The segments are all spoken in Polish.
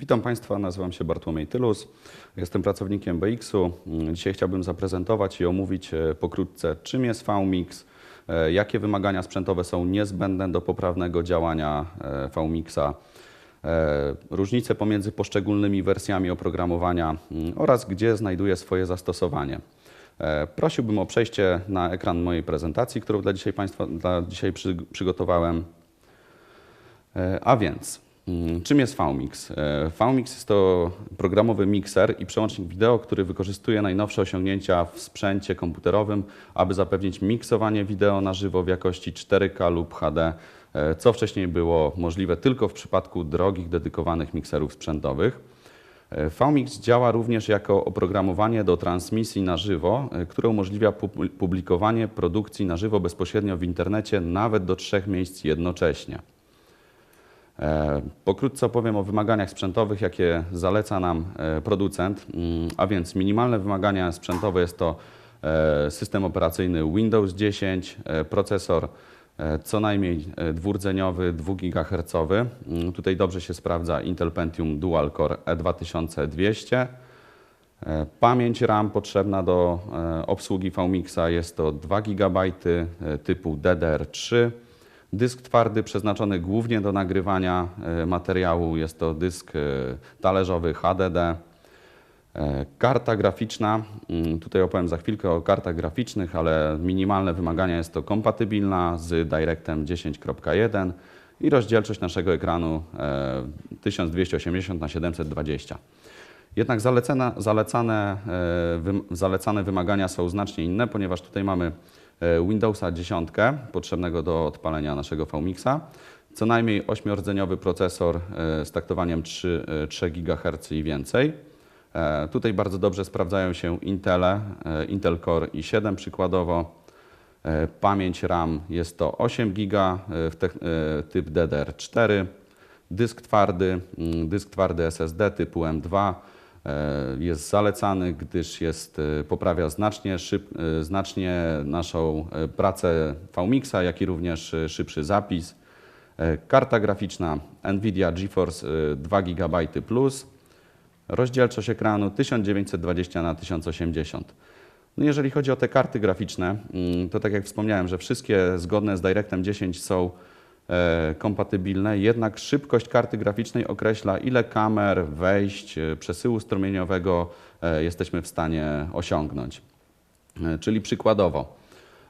Witam Państwa, nazywam się Bartłomiej Tylus, jestem pracownikiem BX-u. Dzisiaj chciałbym zaprezentować i omówić e, pokrótce, czym jest VMix, e, jakie wymagania sprzętowe są niezbędne do poprawnego działania e, VMixa, różnice pomiędzy poszczególnymi wersjami oprogramowania mm, oraz gdzie znajduje swoje zastosowanie. Prosiłbym o przejście na ekran mojej prezentacji, którą dla dzisiaj Państwa dla dzisiaj przy, przygotowałem. A więc, czym jest VMix? E, VMix jest to programowy mikser i przełącznik wideo, który wykorzystuje najnowsze osiągnięcia w sprzęcie komputerowym, aby zapewnić miksowanie wideo na żywo w jakości 4K lub HD, e, co wcześniej było możliwe tylko w przypadku drogich, dedykowanych mikserów sprzętowych. E, VMix działa również jako oprogramowanie do transmisji na żywo, które umożliwia pu- publikowanie produkcji na żywo bezpośrednio w internecie nawet do trzech miejsc jednocześnie. E, Pokrótce opowiem o wymaganiach sprzętowych, jakie zaleca nam e, producent, Mm, a więc minimalne wymagania sprzętowe jest to e, system operacyjny Windows 10, e, procesor co najmniej dwurdzeniowy, 2 GHz. Mm, Tutaj dobrze się sprawdza Intel Pentium Dual Core E E2200. E, Pamięć RAM potrzebna do obsługi VMixa jest to 2 GB typu DDR3. Dysk twardy przeznaczony głównie do nagrywania e, materiału jest to dysk e, talerzowy HDD. E, Karta graficzna, mm, tutaj opowiem za chwilkę o kartach graficznych, ale minimalne wymagania jest to kompatybilna z DirectM 10.1 i rozdzielczość naszego ekranu e, 1280 na 720. Jednak zalecane, zalecane, zalecane wymagania są znacznie inne, ponieważ tutaj mamy e, Windowsa 10 potrzebnego do odpalenia naszego VMixa, co najmniej 8-rdzeniowy procesor e, z taktowaniem 3, e, 3 GHz i więcej. E, Tutaj bardzo dobrze sprawdzają się Intele, Intel Core i7 przykładowo. Pamięć RAM jest to 8 GB typ DDR4. Dysk twardy, mm, dysk twardy SSD typu M2 e, jest zalecany, gdyż jest, e, poprawia znacznie, szyb, e, znacznie naszą e, pracę VMixa, jak i również e, szybszy zapis. E, Karta graficzna NVIDIA GeForce e, 2 GB plus. Rozdzielczość ekranu 1920 na 1080. No jeżeli chodzi o te karty graficzne, mm, to tak jak wspomniałem, że wszystkie zgodne z DirectM 10 są e, kompatybilne, jednak szybkość karty graficznej określa ile kamer, wejść, e, przesyłu strumieniowego e, jesteśmy w stanie osiągnąć. E, Czyli przykładowo,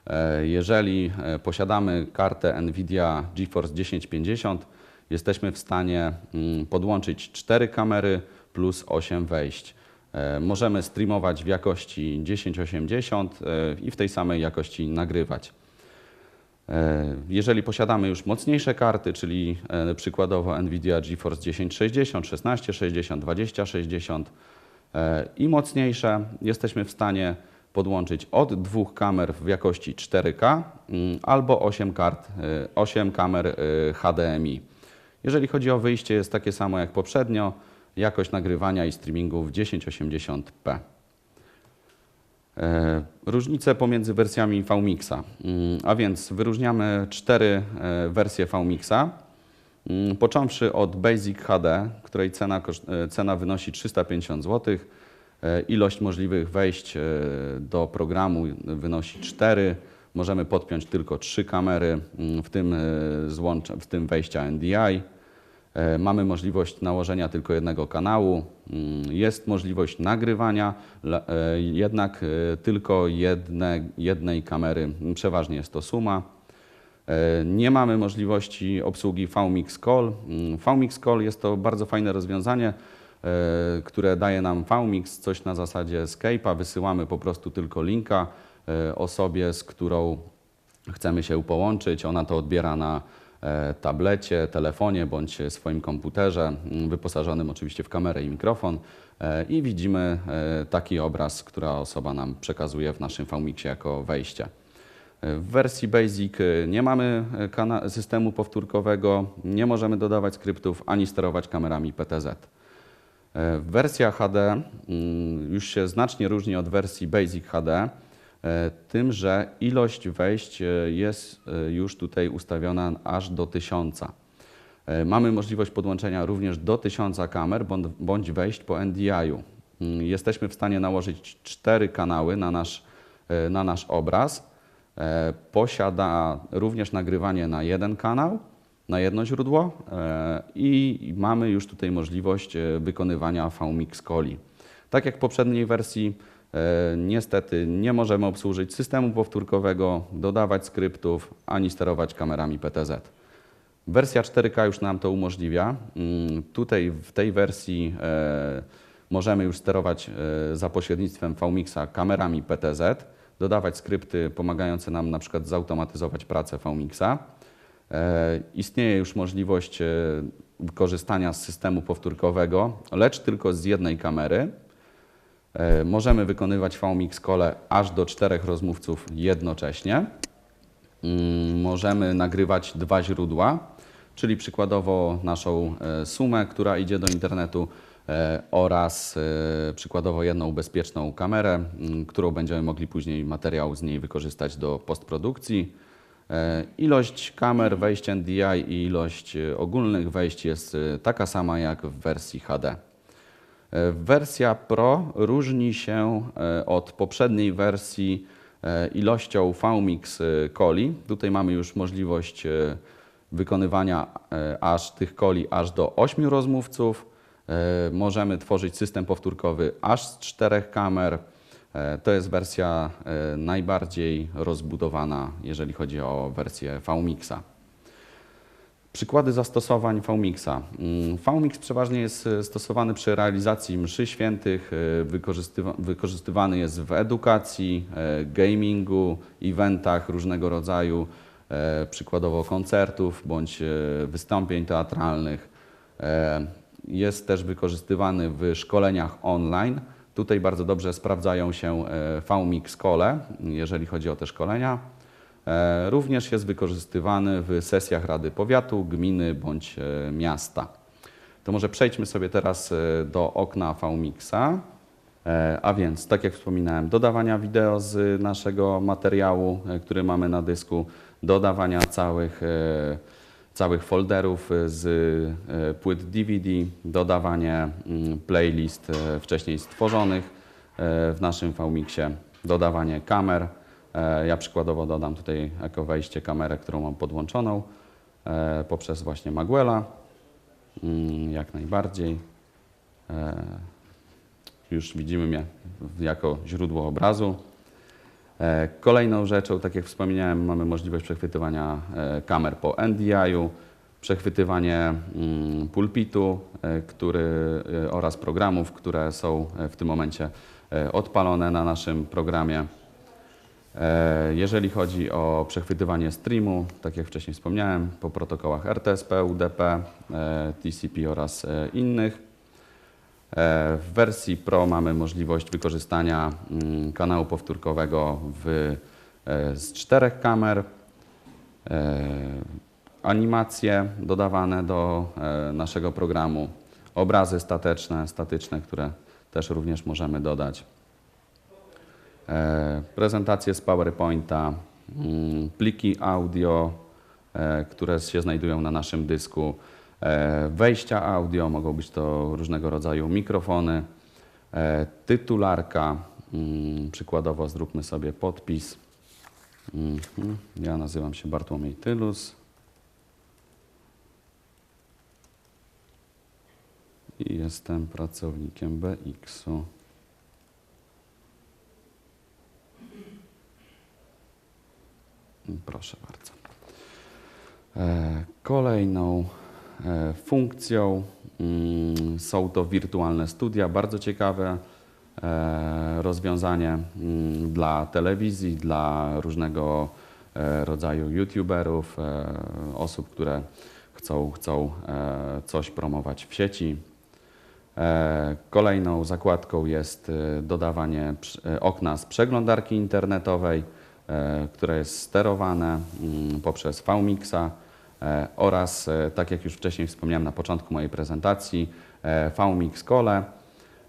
e, jeżeli e, posiadamy kartę NVIDIA GeForce 1050, jesteśmy w stanie mm, podłączyć 4 kamery plus 8 wejść. E, Możemy streamować w jakości 1080 e, i w tej samej jakości nagrywać. E, Jeżeli posiadamy już mocniejsze karty, czyli e, przykładowo NVIDIA GeForce 1060, 1660, 2060 e, i mocniejsze, jesteśmy w stanie podłączyć od dwóch kamer w jakości 4K mm, albo 8, kart, e, 8 kamer e, HDMI. Jeżeli chodzi o wyjście, jest takie samo jak poprzednio, jakość nagrywania i streamingu w 1080p. E, Różnice pomiędzy wersjami VMixa. Mm, A więc wyróżniamy cztery e, wersje VMixa. Mm, Począwszy od Basic HD, której cena, e, cena wynosi 350 zł. Ilość możliwych wejść do programu wynosi 4. Możemy podpiąć tylko 3 kamery, mm, w tym, w tym wejścia NDI. E, Mamy możliwość nałożenia tylko jednego kanału. Mm, Jest możliwość nagrywania, e, jednak e, tylko jedne, jednej kamery. Przeważnie jest to suma. Nie mamy możliwości obsługi VMix Call. Mm, VMix Call jest to bardzo fajne rozwiązanie, które daje nam VMix, coś na zasadzie Skype'a. Wysyłamy po prostu tylko linka osobie, z którą chcemy się połączyć. Ona to odbiera na tablecie, telefonie bądź swoim komputerze, mm, wyposażonym oczywiście w kamerę i mikrofon e, i widzimy e, taki obraz, która osoba nam przekazuje w naszym VMixie jako wejście. W wersji Basic e, nie mamy e, systemu powtórkowego, nie możemy dodawać skryptów ani sterować kamerami PTZ. E, Wersja HD mm, już się znacznie różni od wersji Basic HD, e, tym, że ilość wejść e, jest e, już tutaj ustawiona aż do 1000. E, Mamy możliwość podłączenia również do 1000 kamer bądź- wejść po NDI-u. Mm, Jesteśmy w stanie nałożyć cztery kanały na nasz, e, na nasz obraz. E, Posiada również nagrywanie na jeden kanał, na jedno źródło e, i mamy już tutaj możliwość e, wykonywania VMix Coli. Tak jak w poprzedniej wersji, e, niestety nie możemy obsłużyć systemu powtórkowego, dodawać skryptów ani sterować kamerami PTZ. Wersja 4K już nam to umożliwia. Mm, Tutaj w tej wersji e, możemy już sterować e, za pośrednictwem VMixa kamerami PTZ, dodawać skrypty pomagające nam na przykład zautomatyzować pracę VMixa. E, Istnieje już możliwość e, wykorzystania z systemu powtórkowego, lecz tylko z jednej kamery. E, Możemy wykonywać VMix kole aż do czterech rozmówców jednocześnie. Mm, Możemy nagrywać dwa źródła, czyli przykładowo naszą e, sumę, która idzie do internetu e, oraz przykładowo jedną bezpieczną kamerę, mm, którą będziemy mogli później materiał z niej wykorzystać do postprodukcji. Ilość kamer, wejść NDI i ilość ogólnych wejść jest taka sama jak w wersji HD. E, Wersja Pro różni się e, od poprzedniej wersji e, ilością VMix coli. Tutaj mamy już możliwość wykonywania aż tych coli aż do 8 rozmówców. Możemy tworzyć system powtórkowy aż z czterech kamer. To jest wersja najbardziej rozbudowana, jeżeli chodzi o wersję VMixa. Przykłady zastosowań VMixa. Mm, VMix przeważnie jest e, stosowany przy realizacji mszy świętych, e, wykorzystywa- wykorzystywany jest w edukacji, e, gamingu, eventach różnego rodzaju, przykładowo koncertów bądź wystąpień teatralnych. Jest też wykorzystywany w szkoleniach online. Tutaj bardzo dobrze sprawdzają się VMix Kole, jeżeli chodzi o te szkolenia. E, Również jest wykorzystywany w sesjach Rady Powiatu, gminy bądź e, miasta. To może przejdźmy sobie teraz e, do okna VMixa. A więc, tak jak wspominałem, dodawania wideo z naszego materiału, który mamy na dysku, dodawania całych, całych folderów z płyt DVD, dodawanie mm, playlist wcześniej stworzonych w naszym VMixie, dodawanie kamer. E, Ja przykładowo dodam tutaj jako wejście kamerę, którą mam podłączoną e, poprzez właśnie Maguela. Mm, Jak najbardziej. E, Już widzimy mnie jako źródło obrazu. Kolejną rzeczą, tak jak wspomniałem, mamy możliwość przechwytywania kamer po NDI-u, przechwytywanie mm, pulpitu który, oraz programów, które są w tym momencie odpalone na naszym programie. E, Jeżeli chodzi o przechwytywanie streamu, tak jak wcześniej wspomniałem, po protokołach RTSP, UDP, e, TCP oraz e, innych. W wersji Pro mamy możliwość wykorzystania mm, kanału powtórkowego w, z czterech kamer. Animacje dodawane do naszego programu, obrazy statyczne, statyczne, które też również możemy dodać. E, Prezentacje z PowerPointa, mm, pliki audio, e, które się znajdują na naszym dysku, e, wejścia audio, mogą być to różnego rodzaju mikrofony, tytularka, mm, przykładowo zróbmy sobie podpis. Mhm. Ja nazywam się Bartłomiej Tylus. I jestem pracownikiem BX-u. Proszę bardzo. E, Kolejną e, funkcją mm, są to wirtualne studia. Bardzo ciekawe e, rozwiązanie mm, dla telewizji, dla różnego rodzaju youtuberów, osób, które chcą, chcą coś promować w sieci. Kolejną zakładką jest dodawanie okna z przeglądarki internetowej, które jest sterowane mm, poprzez VMixa e, oraz, e, tak jak już wcześniej wspomniałem na początku mojej prezentacji, e, VMix Cole.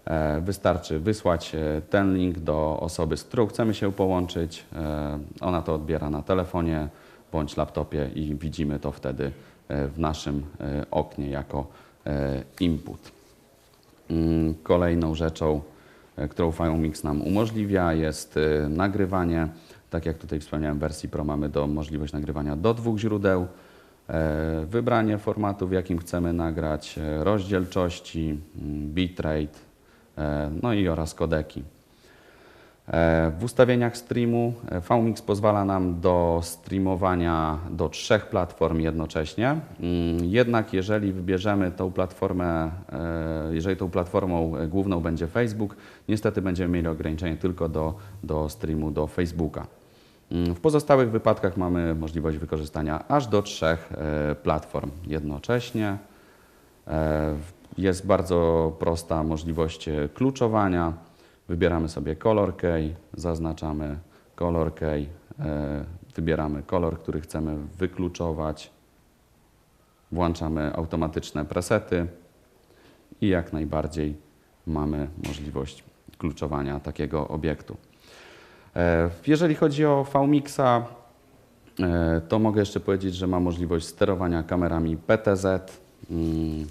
E, Wystarczy wysłać e, ten link do osoby, z którą chcemy się połączyć. E, Ona to odbiera na telefonie bądź laptopie i widzimy to wtedy e, w naszym e, oknie jako e, input. Mm, Kolejną rzeczą, e, którą FileMix nam umożliwia jest e, nagrywanie. Tak jak tutaj wspomniałem, w wersji Pro mamy do, możliwość nagrywania do dwóch źródeł. E, Wybranie formatu, w jakim chcemy nagrać, e, rozdzielczości, mm, bitrate, e, no i oraz kodeki. W ustawieniach streamu VMix pozwala nam do streamowania do trzech platform jednocześnie. Mm, Jednak jeżeli wybierzemy tą platformę, jeżeli tą platformą główną będzie Facebook, niestety będziemy mieli ograniczenie tylko do, do streamu do Facebooka. W pozostałych wypadkach mamy możliwość wykorzystania aż do trzech e, platform jednocześnie. E, Jest bardzo prosta możliwość e, kluczowania. Wybieramy sobie color key, zaznaczamy color key, wybieramy kolor, który chcemy wykluczować, włączamy automatyczne presety i jak najbardziej mamy możliwość kluczowania takiego obiektu. E, Jeżeli chodzi o VMixa, e, to mogę jeszcze powiedzieć, że ma możliwość sterowania kamerami PTZ mm,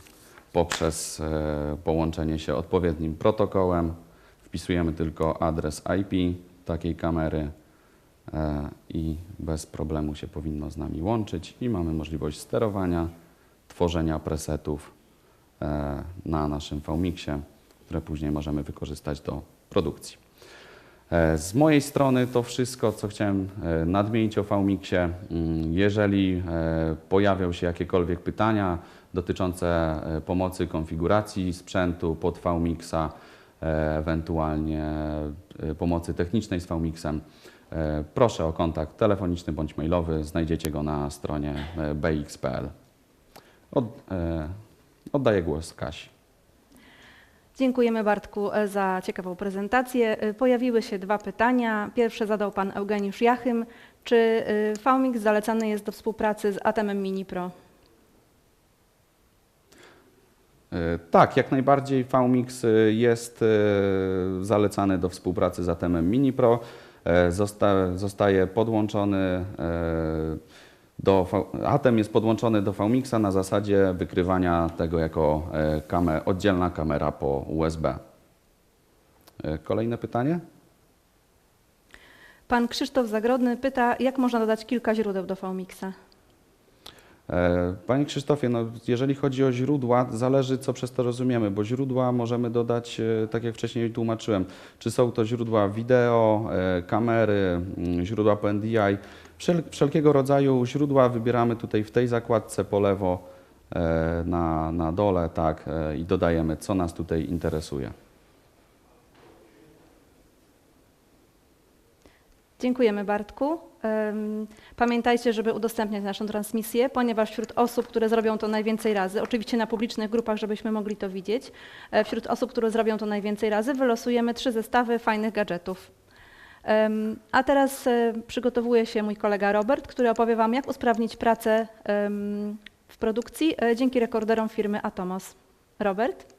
poprzez e, połączenie się odpowiednim protokołem. Wpisujemy tylko adres IP takiej kamery i bez problemu się powinno z nami łączyć i mamy możliwość sterowania, tworzenia presetów na naszym VMixie, które później możemy wykorzystać do produkcji. E, Z mojej strony to wszystko, co chciałem e, nadmienić o VMixie. Mm, Jeżeli e, pojawią się jakiekolwiek pytania dotyczące pomocy konfiguracji sprzętu pod VMixa, ewentualnie pomocy technicznej z VMixem, proszę o kontakt telefoniczny bądź mailowy. Znajdziecie go na stronie bx.pl. Od, oddaję głos Kasi. Dziękujemy Bartku e, za ciekawą prezentację. E, Pojawiły się dwa pytania. Pierwsze zadał pan Eugeniusz Jachym. Czy e, VMix zalecany jest do współpracy z Atemem Mini Pro? E, Tak, jak najbardziej VMix e, jest e, zalecany do współpracy z Atemem Mini Pro. E, Zosta, zostaje podłączony e, do Atem jest podłączony do VMixa na zasadzie wykrywania tego jako e, kamer, oddzielna kamera po USB. E, Kolejne pytanie? Pan Krzysztof Zagrodny pyta, jak można dodać kilka źródeł do VMixa? E, Panie Krzysztofie, no, jeżeli chodzi o źródła, zależy co przez to rozumiemy, bo źródła możemy dodać, tak jak wcześniej tłumaczyłem, czy są to źródła wideo, kamery, źródła po NDI, Wszel, wszelkiego rodzaju źródła wybieramy tutaj w tej zakładce po lewo e, na, na dole, tak, e, i dodajemy, co nas tutaj interesuje. Dziękujemy Bartku. Pamiętajcie, żeby udostępniać naszą transmisję, ponieważ wśród osób, które zrobią to najwięcej razy, oczywiście na publicznych grupach, żebyśmy mogli to widzieć, e, wśród osób, które zrobią to najwięcej razy, wylosujemy trzy zestawy fajnych gadżetów. A teraz e, przygotowuje się mój kolega Robert, który opowie Wam, jak usprawnić pracę w produkcji e, dzięki rekorderom firmy Atomos. Robert?